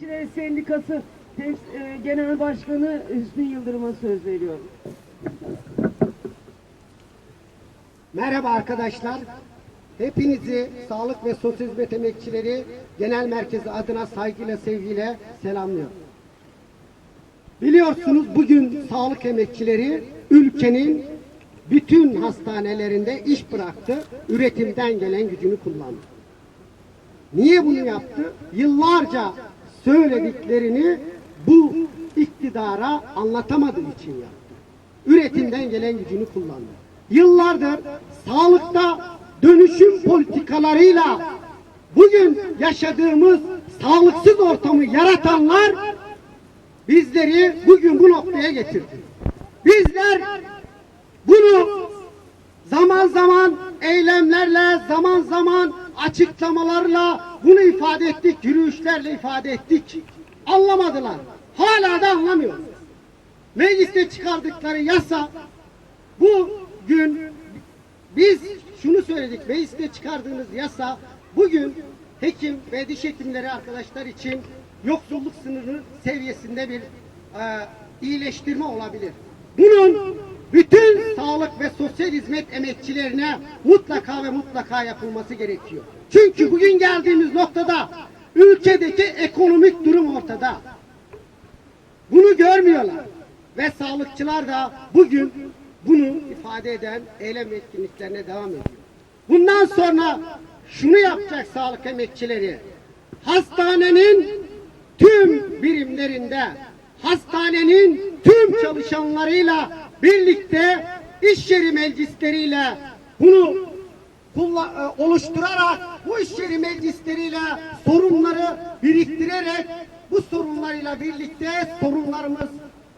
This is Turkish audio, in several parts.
İşçiler Sendikası e, Genel Başkanı Hüsnü Yıldırım'a söz veriyorum. Merhaba arkadaşlar. Hepinizi Sağlık ve Sosyal Hizmet Emekçileri Genel Merkezi adına saygıyla, sevgiyle selamlıyorum. Biliyorsunuz bugün sağlık emekçileri ülkenin bütün hastanelerinde iş bıraktı, üretimden gelen gücünü kullandı. Niye bunu yaptı? Yıllarca söylediklerini bu iktidara anlatamadığı için yaptı. Üretimden gelen gücünü kullandı. Yıllardır sağlıkta dönüşüm politikalarıyla bugün yaşadığımız sağlıksız ortamı yaratanlar bizleri bugün bu noktaya getirdi. Bizler bunu zaman zaman eylemlerle, zaman zaman açıklamalarla bunu ifade ettik, yürüyüşlerle ifade ettik. Anlamadılar. Hala da anlamıyor. Mecliste çıkardıkları yasa bugün biz şunu söyledik. Mecliste çıkardığınız yasa bugün hekim ve diş hekimleri arkadaşlar için yoksulluk sınırı seviyesinde bir e, iyileştirme olabilir. Bunun bütün ve sosyal hizmet emekçilerine mutlaka ve mutlaka yapılması gerekiyor. Çünkü bugün geldiğimiz noktada ülkedeki ekonomik durum ortada. Bunu görmüyorlar. Ve sağlıkçılar da bugün bunu ifade eden eylem etkinliklerine devam ediyor. Bundan sonra şunu yapacak sağlık emekçileri. Hastanenin tüm birimlerinde, hastanenin tüm çalışanlarıyla birlikte iş yeri meclisleriyle bunu e, oluşturarak bu iş yeri meclisleriyle sorunları biriktirerek bu sorunlarıyla birlikte sorunlarımız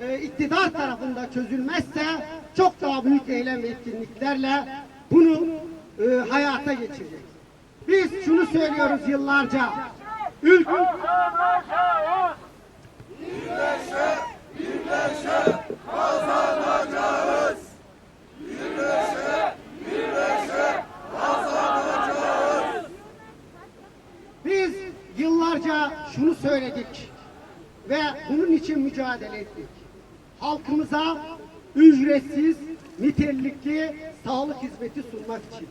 e, iktidar tarafında çözülmezse çok daha büyük eylem ve etkinliklerle bunu e, hayata geçirecek. Biz şunu söylüyoruz yıllarca. Ülke şunu söyledik ve bunun için mücadele ettik. Halkımıza ücretsiz, nitelikli sağlık hizmeti sunmak için.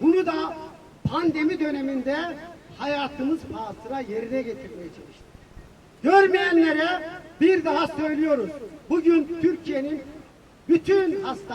Bunu da pandemi döneminde hayatımız pahasına yerine getirmeye çalıştık. Görmeyenlere bir daha söylüyoruz. Bugün Türkiye'nin bütün hasta